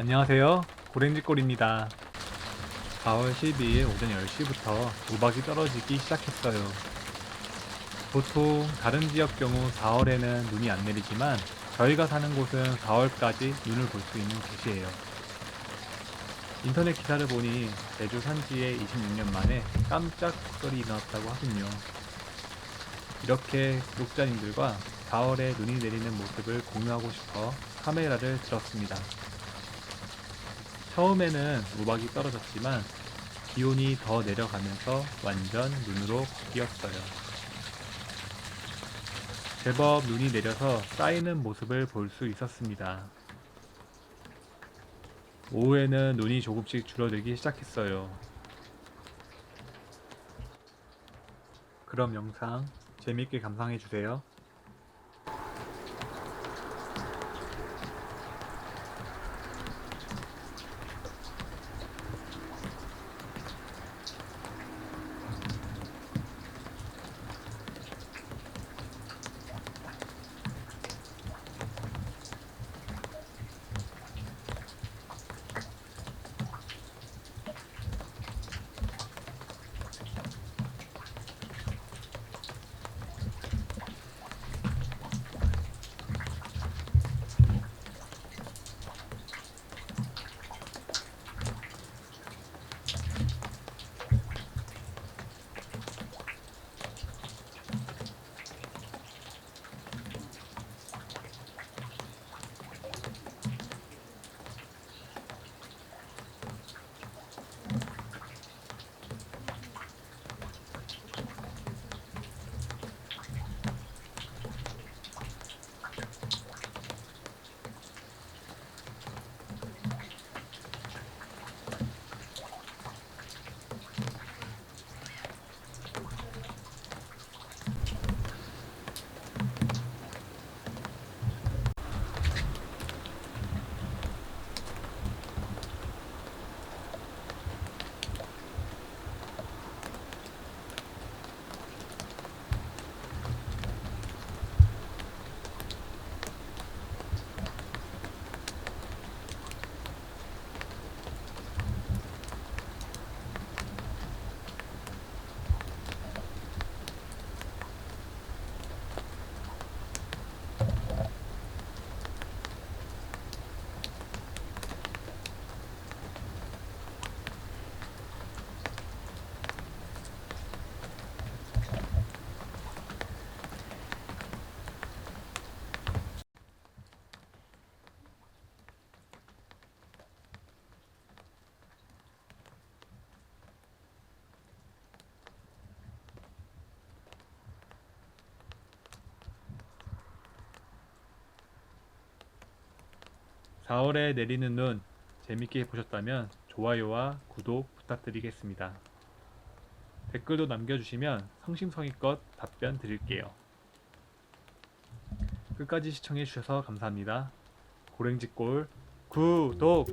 안녕하세요. 고랭지골입니다. 4월 12일 오전 10시부터 우박이 떨어지기 시작했어요. 보통 다른 지역 경우 4월에는 눈이 안 내리지만 저희가 사는 곳은 4월까지 눈을 볼 수 있는 곳이에요. 인터넷 기사를 보니 제주 산지에 26년 만에 깜짝 폭설이 일어났다고 하군요. 이렇게 구독자님들과 4월에 눈이 내리는 모습을 공유하고 싶어 카메라를 들었습니다. 처음에는 우박이 떨어졌지만 기온이 더 내려가면서 완전 눈으로 바뀌었어요. 제법 눈이 내려서 쌓이는 모습을 볼 수 있었습니다. 오후에는 눈이 조금씩 줄어들기 시작했어요. 그럼 영상 재밌게 감상해 주세요. 사월에 내리는 눈 재밌게 보셨다면 좋아요와 구독 부탁드리겠습니다. 댓글도 남겨주시면 성심성의껏 답변 드릴게요. 끝까지 시청해주셔서 감사합니다. 고랭지골 구독!